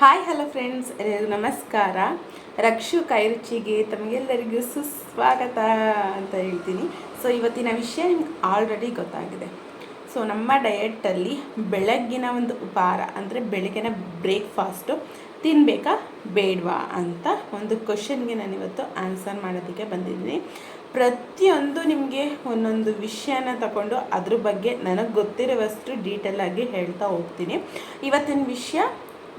Hi hello friends ನಮಸ್ಕಾರ. ರಕ್ಷು ಕೈರುಚಿಗೆ ತಮಗೆಲ್ಲರಿಗೂ ಸುಸ್ವಾಗತ ಅಂತ ಹೇಳ್ತೀನಿ. ಸೊ ಇವತ್ತಿನ ವಿಷಯ ನಿಮ್ಗೆ ಆಲ್ರೆಡಿ ಗೊತ್ತಾಗಿದೆ. ಸೊ ನಮ್ಮ ಡಯಟಲ್ಲಿ ಬೆಳಗ್ಗಿನ ಒಂದು ಉಪಹಾರ, ಅಂದರೆ ಬೆಳಗಿನ ಬ್ರೇಕ್ಫಾಸ್ಟು ತಿನ್ನಬೇಕಾ ಬೇಡವಾ ಅಂತ ಒಂದು ಕ್ವಶನ್ಗೆ ನಾನಿವತ್ತು ಆನ್ಸರ್ ಮಾಡೋದಕ್ಕೆ ಬಂದಿದ್ದೀನಿ. ಪ್ರತಿಯೊಂದು ನಿಮಗೆ ಒಂದೊಂದು ವಿಷಯನ ತಗೊಂಡು ಅದ್ರ ಬಗ್ಗೆ ನನಗೆ ಗೊತ್ತಿರುವಷ್ಟು ಡೀಟೇಲಾಗಿ ಹೇಳ್ತಾ ಹೋಗ್ತೀನಿ. ಇವತ್ತಿನ ವಿಷಯ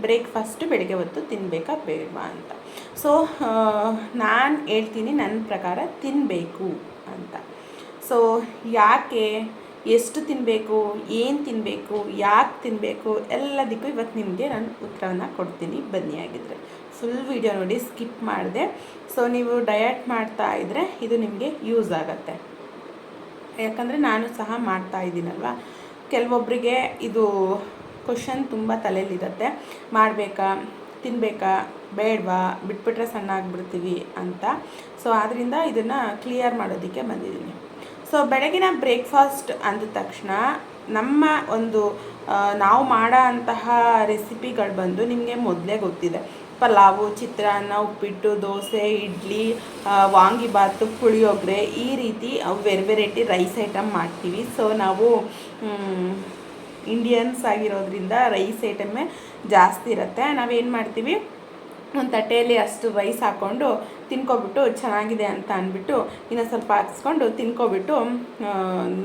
ಬ್ರೇಕ್ಫಾಸ್ಟು ಬೆಳಗ್ಗೆ ಹೊತ್ತು ತಿನ್ನಬೇಕಾ ಬೇಡವಾ ಅಂತ. ಸೊ ನಾನು ಹೇಳ್ತೀನಿ ನನ್ನ ಪ್ರಕಾರ ತಿನ್ನಬೇಕು ಅಂತ. ಸೊ ಯಾಕೆ ಎಷ್ಟು ತಿನ್ನಬೇಕು ಏನು ತಿನ್ನಬೇಕು ಯಾಕೆ ತಿನ್ನಬೇಕು ಎಲ್ಲದಕ್ಕೂ ಇವತ್ತು ನಿಮಗೆ ನಾನು ಉತ್ತರವನ್ನು ಕೊಡ್ತೀನಿ. ಬನ್ನಿ ಆಗಿದ್ದರೆ ಫುಲ್ ವಿಡಿಯೋ ನೋಡಿ ಸ್ಕಿಪ್ ಮಾಡಿದೆ. ಸೊ ನೀವು ಡಯಟ್ ಮಾಡ್ತಾ ಇದ್ದರೆ ಇದು ನಿಮಗೆ ಯೂಸ್ ಆಗುತ್ತೆ. ಯಾಕಂದರೆ ನಾನು ಸಹ ಮಾಡ್ತಾ ಇದ್ದೀನಲ್ವ. ಕೆಲವೊಬ್ಬರಿಗೆ ಇದು ಕ್ವಶನ್ ತುಂಬ ತಲೆಯಲ್ಲಿರುತ್ತೆ. ಮಾಡಬೇಕಾ ತಿನ್ನಬೇಕಾ ಬೇಡವಾ, ಬಿಟ್ಬಿಟ್ರೆ ಸಣ್ಣ ಆಗಿಬಿಡ್ತೀವಿ ಅಂತ. ಸೊ ಆದ್ದರಿಂದ ಇದನ್ನು ಕ್ಲಿಯರ್ ಮಾಡೋದಕ್ಕೆ ಬಂದಿದ್ದೀನಿ. ಸೊ ಬೆಳಗಿನ ಬ್ರೇಕ್ಫಾಸ್ಟ್ ಅಂದ ತಕ್ಷಣ ನಮ್ಮ ಒಂದು ನಾವು ಮಾಡೋ ಅಂತಹ ರೆಸಿಪಿಗಳು ಬಂದು ನಿಮಗೆ ಮೊದಲೇ ಗೊತ್ತಿದೆ. ಪಲಾವು, ಚಿತ್ರಾನ್ನ, ಉಪ್ಪಿಟ್ಟು, ದೋಸೆ, ಇಡ್ಲಿ ವಾಂಗಿಬಾತು ಪುಳಿಯೋಗರೆ ಈ ರೀತಿ ವೆರ್ ವೆರೈಟಿ ರೈಸ್ ಐಟಮ್ ಮಾಡ್ತೀವಿ. ಸೊ ನಾವು ಇಂಡಿಯನ್ಸ್ ಆಗಿರೋದ್ರಿಂದ ರೈಸ್ ಐಟಮೇ ಜಾಸ್ತಿ ಇರುತ್ತೆ. ನಾವೇನು ಮಾಡ್ತೀವಿ? ಒಂದು ತಟ್ಟೆಯಲ್ಲಿ ಅಷ್ಟು ರೈಸ್ ಹಾಕ್ಕೊಂಡು ತಿನ್ಕೊಬಿಟ್ಟು ಚೆನ್ನಾಗಿದೆ ಅಂತ ಅಂದ್ಬಿಟ್ಟು ಇನ್ನೊಂದು ಸ್ವಲ್ಪ ಹಾಕ್ಸ್ಕೊಂಡು ತಿನ್ಕೊಬಿಟ್ಟು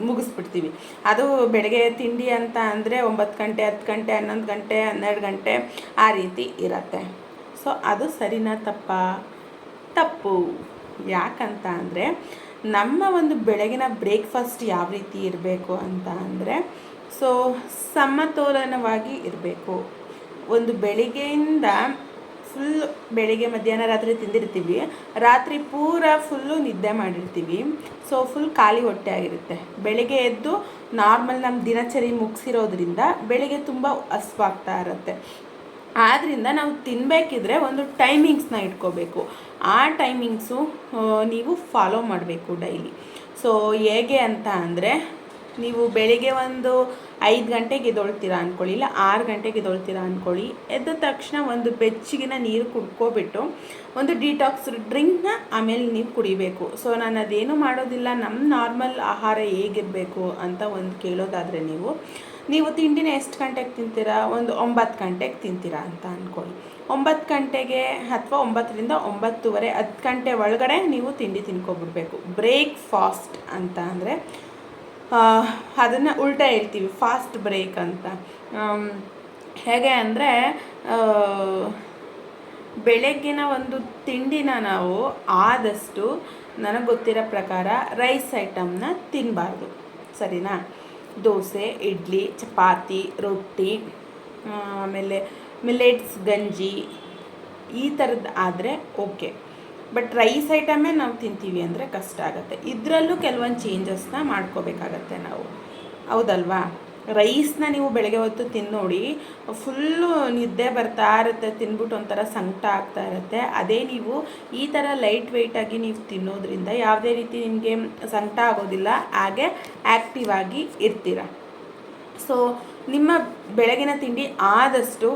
ಮುಗಿಸ್ಬಿಡ್ತೀವಿ. ಅದು ಬೆಳಗ್ಗೆ ತಿಂಡಿ ಅಂತ ಅಂದರೆ ಒಂಬತ್ತು ಗಂಟೆ, ಹತ್ತು ಗಂಟೆ, ಹನ್ನೊಂದು ಗಂಟೆ, ಹನ್ನೆರಡು ಗಂಟೆ ಆ ರೀತಿ ಇರತ್ತೆ. ಸೊ ಅದು ಸರಿನಾ ತಪ್ಪ? ತಪ್ಪು. ಯಾಕಂತ ಅಂದರೆ ನಮ್ಮ ಒಂದು ಬೆಳಗಿನ ಬ್ರೇಕ್ಫಾಸ್ಟ್ ಯಾವ ರೀತಿ ಇರಬೇಕು ಅಂತ ಅಂದರೆ ಸೊ ಸಮತೋಲನವಾಗಿ ಇರಬೇಕು. ಒಂದು ಬೆಳಿಗ್ಗೆಯಿಂದ ಫುಲ್ ಬೆಳಿಗ್ಗೆ, ಮಧ್ಯಾಹ್ನ, ರಾತ್ರಿ ತಿಂದಿರ್ತೀವಿ. ರಾತ್ರಿ ಪೂರ ಫುಲ್ಲು ನಿದ್ದೆ ಮಾಡಿರ್ತೀವಿ. ಸೊ ಫುಲ್ ಖಾಲಿ ಹೊಟ್ಟೆ ಆಗಿರುತ್ತೆ. ಬೆಳಿಗ್ಗೆ ಎದ್ದು ನಾರ್ಮಲ್ ನಮ್ಮ ದಿನಚರಿ ಮುಗಿಸಿರೋದ್ರಿಂದ ಬೆಳಿಗ್ಗೆ ತುಂಬ ಹಸ್ವಾಗ್ತಾ ಇರುತ್ತೆ. ಆದ್ದರಿಂದ ನಾವು ತಿನ್ನಬೇಕಿದ್ರೆ ಒಂದು ಟೈಮಿಂಗ್ಸ್ನ ಇಟ್ಕೋಬೇಕು. ಆ ಟೈಮಿಂಗ್ಸು ನೀವು ಫಾಲೋ ಮಾಡಬೇಕು ಡೈಲಿ ಸೊ ಹೇಗೆ ಅಂತ ಅಂದರೆ ನೀವು ಬೆಳಿಗ್ಗೆ ಒಂದು ಐದು ಗಂಟೆಗೆ ಎದ್ದೊಳ್ತೀರಾ ಅಂದ್ಕೊಳ್ಳಿ ಇಲ್ಲ ಆರು ಗಂಟೆಗೆ ಎದ್ದೊಳ್ತೀರಾ ಅಂದ್ಕೊಳ್ಳಿ ಎದ್ದ ತಕ್ಷಣ ಒಂದು ಬೆಚ್ಚಗಿನ ನೀರು ಕುಡ್ಕೊಬಿಟ್ಟು ಒಂದು ಡಿಟಾಕ್ಸ್ ಡ್ರಿಂಕ್ನ ಆಮೇಲೆ ನೀವು ಕುಡಿಬೇಕು. ಸೊ ನಾನು ಅದೇನು ಮಾಡೋದಿಲ್ಲ, ನಮ್ಮ ನಾರ್ಮಲ್ ಆಹಾರ ಹೇಗಿರಬೇಕು ಅಂತ ಒಂದು ಕೇಳೋದಾದರೆ ನೀವು ನೀವು ತಿಂಡಿನ ಎಷ್ಟು ಗಂಟೆಗೆ ತಿಂತೀರಾ? ಒಂದು ಒಂಬತ್ತು ಗಂಟೆಗೆ ತಿಂತೀರಾ ಅಂತ ಅಂದ್ಕೊಳ್ಳಿ ಒಂಬತ್ತು ಗಂಟೆಗೆ ಅಥವಾ ಒಂಬತ್ತರಿಂದ ಒಂಬತ್ತುವರೆ, ಹತ್ತು ಗಂಟೆ ಒಳಗಡೆ ನೀವು ತಿಂಡಿ ತಿನ್ಕೊಬಿಡ್ಬೇಕು. ಬ್ರೇಕ್ ಫಾಸ್ಟ್ ಅಂತ ಅಂದರೆ ಅದನ್ನು ಉಲ್ಟಾ ಹೇಳ್ತೀವಿ ಫಾಸ್ಟ್ ಬ್ರೇಕ್ ಅಂತ. ಹೇಗೆ ಅಂದರೆ ಬೆಳಗ್ಗಿನ ಒಂದು ತಿಂಡಿನ ನಾವು ಆದಷ್ಟು ನನಗೆ ಗೊತ್ತಿರೋ ಪ್ರಕಾರ ರೈಸ್ ಐಟಮ್ನ ತಿನ್ನಬಾರ್ದು ಸರಿನಾ? ದೋಸೆ, ಇಡ್ಲಿ, ಚಪಾತಿ, ರೊಟ್ಟಿ, ಆಮೇಲೆ ಮಿಲೆಟ್ಸ್ ಗಂಜಿ, ಈ ಥರದ್ದು ಆದರೆ ಓಕೆ ಬಟ್ ರೈಸ್ ಐಟಮೇ ನಾವು ತಿಂತೀವಿ ಅಂದರೆ ಕಷ್ಟ ಆಗುತ್ತೆ. ಇದರಲ್ಲೂ ಕೆಲವೊಂದು ಚೇಂಜಸ್ನ ಮಾಡ್ಕೋಬೇಕಾಗತ್ತೆ ನಾವು. ಹೌದಲ್ವಾ? ರೈಸ್ನ ನೀವು ಬೆಳಗ್ಗೆ ಹೊತ್ತು ತಿಂದು ನೋಡಿ ಫುಲ್ಲು ನಿದ್ದೆ ಬರ್ತಾ ಇರುತ್ತೆ, ತಿನ್ಬಿಟ್ಟು ಒಂಥರ ಸಂಕಟ ಆಗ್ತಾ ಇರುತ್ತೆ. ಅದೇ ನೀವು ಈ ಥರ ಲೈಟ್ ವೆಯ್ಟಾಗಿ ನೀವು ತಿನ್ನೋದ್ರಿಂದ ಯಾವುದೇ ರೀತಿ ನಿಮಗೆ ಸಂಕಟ ಆಗೋದಿಲ್ಲ, ಹಾಗೆ ಆ್ಯಕ್ಟಿವ್ ಆಗಿ ಇರ್ತೀರ. ಸೊ ನಿಮ್ಮ ಬೆಳಗಿನ ತಿಂಡಿ ಆದಷ್ಟು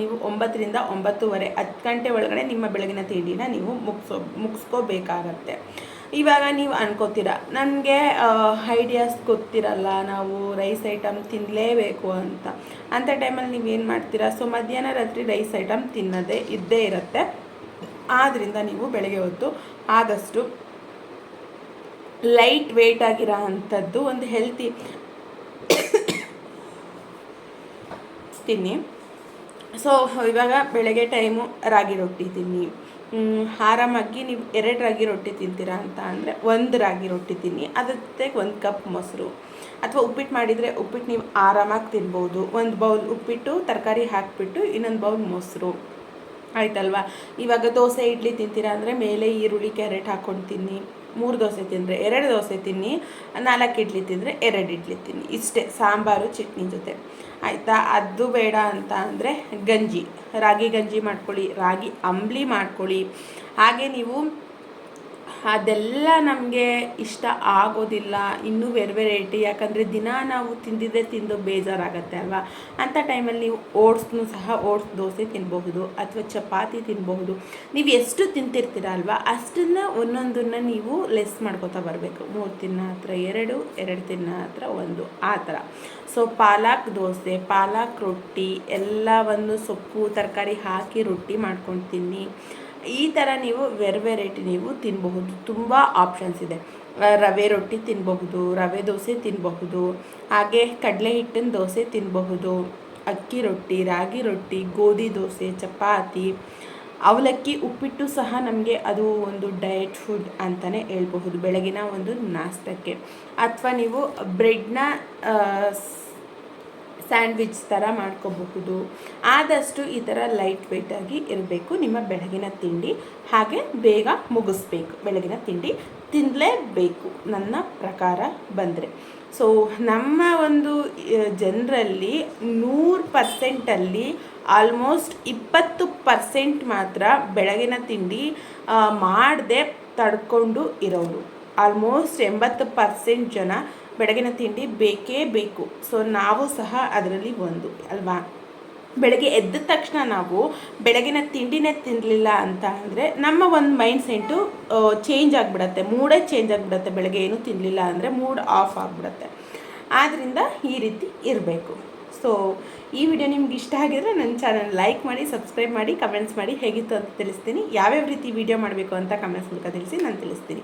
ನೀವು ಒಂಬತ್ತರಿಂದ ಒಂಬತ್ತುವರೆ, ಹತ್ತು ಗಂಟೆ ಒಳಗಡೆ ನಿಮ್ಮ ಬೆಳಗಿನ ತಿಂಡಿನ ನೀವು ಮುಗಿಸೋ, ಮುಗಿಸ್ಕೋಬೇಕಾಗತ್ತೆ. ಇವಾಗ ನೀವು ಅನ್ಕೋತೀರ, ನನಗೆ ಐಡಿಯಾಸ್ ಗೊತ್ತಿರಲ್ಲ, ನಾವು ರೈಸ್ ಐಟಮ್ ತಿನ್ನಲೇಬೇಕು ಅಂತ. ಅಂಥ ಟೈಮಲ್ಲಿ ನೀವೇನು ಮಾಡ್ತೀರಾ, ಸೊ ಮಧ್ಯಾಹ್ನ ರಾತ್ರಿ ರೈಸ್ ಐಟಮ್ ತಿನ್ನೋದೇ ಇದ್ದೇ ಇರುತ್ತೆ. ಆದ್ದರಿಂದ ನೀವು ಬೆಳಗ್ಗೆ ಹೊತ್ತು ಆದಷ್ಟು ಲೈಟ್ ವೆಯ್ಟ್ ಆಗಿರೋ ಅಂಥದ್ದು ಒಂದು ಹೆಲ್ತಿ ತಿನ್ನಿ. ಸೊ ಇವಾಗ ಬೆಳಗ್ಗೆ ಟೈಮು ರಾಗಿ ರೊಟ್ಟಿ ತಿನ್ನಿ. ಆರಾಮಾಗಿ ನೀವು ಎರಡು ರಾಗಿ ರೊಟ್ಟಿ ತಿಂತೀರಾ ಅಂತ ಅಂದರೆ ಒಂದು ರಾಗಿ ರೊಟ್ಟಿ ತಿನ್ನಿ. ಅದ್ರ ಜೊತೆಗೆ ಒಂದು ಕಪ್ ಮೊಸರು. ಅಥವಾ ಉಪ್ಪಿಟ್ಟು ಮಾಡಿದರೆ ಉಪ್ಪಿಟ್ಟು ನೀವು ಆರಾಮಾಗಿ ತಿನ್ಬೋದು. ಒಂದು ಬೌಲ್ ಉಪ್ಪಿಟ್ಟು, ತರಕಾರಿ ಹಾಕಿಬಿಟ್ಟು ಇನ್ನೊಂದು ಬೌಲ್ ಮೊಸರು. ಆಯ್ತಲ್ವಾ? ಇವಾಗ ದೋಸೆ, ಇಡ್ಲಿ ತಿಂತೀರಾ ಅಂದರೆ ಮೇಲೆ ಈರುಳ್ಳಿ, ಕ್ಯಾರೆಟ್ ಹಾಕ್ಕೊಂಡು ತಿನ್ನಿ. ಮೂರು ದೋಸೆ ತಿಂದರೆ ಎರಡು ದೋಸೆ ತಿನ್ನಿ, ನಾಲ್ಕು ಇಡ್ಲಿ ತಿಂದರೆ ಎರಡು ಇಡ್ಲಿ ತಿನ್ನಿ. ಇಷ್ಟೇ, ಸಾಂಬಾರು, ಚಟ್ನಿ ಜೊತೆ. ಆಯಿತಾ? ಅದು ಬೇಡ ಅಂತ ಅಂದರೆ ಗಂಜಿ. ರಾಗಿ ಗಂಜಿ ಮಾಡ್ಕೊಳ್ಳಿ, ರಾಗಿ ಅಂಬ್ಲಿ ಮಾಡ್ಕೊಳ್ಳಿ. ಹಾಗೆ ನೀವು ಅದೆಲ್ಲ ನಮಗೆ ಇಷ್ಟ ಆಗೋದಿಲ್ಲ. ಇನ್ನೂ ಬೇರೆ ವೆರೈಟಿ ಯಾಕಂದರೆ ದಿನ ನಾವು ತಿಂದಿದ್ದೇ ತಿಂದು ಬೇಜಾರಾಗತ್ತೆ ಅಲ್ವಾ? ಅಂಥ ಟೈಮಲ್ಲಿ ನೀವು ಓಟ್ಸ್ನು ಸಹ ಓಟ್ಸ್ ದೋಸೆ ತಿನ್ನಬಹುದು ಅಥವಾ ಚಪಾತಿ ತಿನ್ನಬಹುದು ನೀವು ಎಷ್ಟು ತಿಂತಿರ್ತೀರ ಅಲ್ವಾ? ಅಷ್ಟನ್ನು ಒಂದೊಂದನ್ನು ನೀವು ಲೆಸ್ ಮಾಡ್ಕೋತಾ ಬರಬೇಕು. ಮೂರು ತಿನ್ನ ಹತ್ರ ಎರಡು ಎರಡು ತಿನ್ನ ಹತ್ರ ಒಂದು, ಆ ಥರ. ಸೊ ಪಾಲಕ್ ದೋಸೆ, ಪಾಲಕ್ ರೊಟ್ಟಿ ಎಲ್ಲವನ್ನು ಸೊಪ್ಪು, ತರಕಾರಿ ಹಾಕಿ ರೊಟ್ಟಿ ಮಾಡ್ಕೊಂಡು ತಿನ್ನಿ. ಈ ಥರ ನೀವು ವೆರ್ ವೆರೈಟಿ ನೀವು ತಿನ್ನಬಹುದು ತುಂಬ ಆಪ್ಷನ್ಸ್ ಇದೆ. ರವೆ ರೊಟ್ಟಿ ತಿನ್ನಬಹುದು ರವೆ ದೋಸೆ ತಿನ್ನಬಹುದು ಹಾಗೆ ಕಡಲೆ ಹಿಟ್ಟಿನ ದೋಸೆ ತಿನ್ನಬಹುದು ಅಕ್ಕಿ ರೊಟ್ಟಿ, ರಾಗಿ ರೊಟ್ಟಿ, ಗೋಧಿ ದೋಸೆ, ಚಪಾತಿ, ಅವಲಕ್ಕಿ, ಉಪ್ಪಿಟ್ಟು ಸಹ ನಮಗೆ ಅದು ಒಂದು ಡಯಟ್ ಫುಡ್ ಅಂತಲೇ ಹೇಳ್ಬಹುದು. ಬೆಳಗಿನ ಒಂದು ನಾಷ್ಟಕ್ಕೆ. ಅಥವಾ ನೀವು ಬ್ರೆಡ್ನ ಸ್ಯಾಂಡ್ವಿಚ್ ಥರ ಮಾಡ್ಕೋಬಹುದು. ಆದಷ್ಟು ಈ ಥರ ಲೈಟ್ ವೆಯ್ಟಾಗಿ ಇರಬೇಕು ನಿಮ್ಮ ಬೆಳಗಿನ ತಿಂಡಿ. ಹಾಗೆ ಬೇಗ ಮುಗಿಸ್ಬೇಕು, ಬೆಳಗಿನ ತಿಂಡಿ ತಿನ್ನಲೇಬೇಕು ನನ್ನ ಪ್ರಕಾರ ಬಂದರೆ. ಸೊ ನಮ್ಮ ಒಂದು ಜನರಲ್ಲಿ ನೂರು ಪರ್ಸೆಂಟಲ್ಲಿ ಆಲ್ಮೋಸ್ಟ್ ಇಪ್ಪತ್ತು ಪರ್ಸೆಂಟ್ ಮಾತ್ರ ಬೆಳಗಿನ ತಿಂಡಿ ಮಾಡದೆ ತಡ್ಕೊಂಡು ಇರೋರು. ಆಲ್ಮೋಸ್ಟ್ ಎಂಬತ್ತು ಪರ್ಸೆಂಟ್ ಜನ ಬೆಳಗಿನ ತಿಂಡಿ ಬೇಕೇ ಬೇಕು. ಸೊ ನಾವು ಸಹ ಅದರಲ್ಲಿ ಒಂದು, ಅಲ್ವಾ? ಬೆಳಗ್ಗೆ ಎದ್ದ ತಕ್ಷಣ ನಾವು ಬೆಳಗಿನ ತಿಂಡಿನೇ ತಿನ್ನಲಿಲ್ಲ ಅಂತ ಅಂದರೆ ನಮ್ಮ ಒಂದು ಮೈಂಡ್ ಸೆಂಟು ಚೇಂಜ್ ಆಗಿಬಿಡತ್ತೆ. ಮೂಡೇ ಚೇಂಜ್ ಆಗಿಬಿಡತ್ತೆ. ಬೆಳಗ್ಗೆ ಏನೂ ತಿನ್ನಲಿಲ್ಲ ಅಂದರೆ ಮೂಡ್ ಆಫ್ ಆಗಿಬಿಡತ್ತೆ. ಆದ್ದರಿಂದ ಈ ರೀತಿ ಇರಬೇಕು. ಸೊ ಈ ವಿಡಿಯೋ ನಿಮ್ಗೆ ಇಷ್ಟ ಆಗಿದ್ರೆ ನನ್ನ ಚಾನಲ್ ಲೈಕ್ ಮಾಡಿ ಸಬ್ಸ್ಕ್ರೈಬ್ ಮಾಡಿ ಕಮೆಂಟ್ಸ್ ಮಾಡಿ ಹೇಗಿತ್ತು ಅಂತ ತಿಳಿಸ್ತೀನಿ. ಯಾವ್ಯಾವ ರೀತಿ ವಿಡಿಯೋ ಮಾಡಬೇಕು ಅಂತ ಕಮೆಂಟ್ಸ್ ಮೂಲಕ ತಿಳಿಸಿ ನಾನು ತಿಳಿಸ್ತೀನಿ.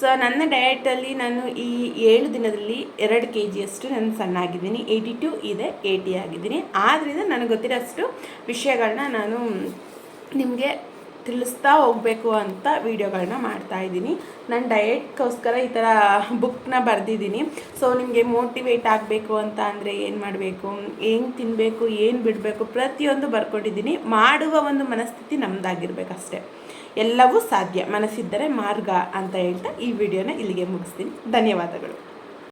ಸೊ ನನ್ನ ಡಯಟಲ್ಲಿ ನಾನು ಈ ಏಳು ದಿನದಲ್ಲಿ ಎರಡು ಕೆ ಜಿಯಷ್ಟು ನಾನು ಸಣ್ಣ ಆಗಿದ್ದೀನಿ ಏಯ್ಟಿ ಟು ಇದೆ ಏಯ್ಟಿ ಆಗಿದ್ದೀನಿ. ಆದ್ದರಿಂದ ನನಗೆ ಗೊತ್ತಿರೋಷ್ಟು ವಿಷಯಗಳನ್ನ ನಾನು ನಿಮಗೆ ತಿಳಿಸ್ತಾ ಹೋಗಬೇಕು ಅಂತ ವೀಡಿಯೋಗಳನ್ನ ಮಾಡ್ತಾ ಇದ್ದೀನಿ. ನಾನು ಡಯೆಟ್ಗೋಸ್ಕರ ಈ ಥರ ಬುಕ್ನ ಬರೆದಿದ್ದೀನಿ. ಸೊ ನಿಮಗೆ ಮೋಟಿವೇಟ್ ಆಗಬೇಕು ಅಂತ ಅಂದರೆ ಏನು ಮಾಡಬೇಕು? ಏನು ತಿನ್ನಬೇಕು ಏನು ಬಿಡಬೇಕು? ಪ್ರತಿಯೊಂದು ಬರ್ಕೊಂಡಿದ್ದೀನಿ. ಮಾಡುವ ಒಂದು ಮನಸ್ಥಿತಿ ನಮ್ಮದಾಗಿರ್ಬೇಕಷ್ಟೆ ಎಲ್ಲವೂ ಸಾಧ್ಯ. ಮನಸ್ಸಿದ್ದರೆ ಮಾರ್ಗ ಅಂತ ಹೇಳ್ತಾ ಈ ವಿಡಿಯೋನ ಇಲ್ಲಿಗೆ ಮುಗಿಸ್ತೀನಿ. ಧನ್ಯವಾದಗಳು.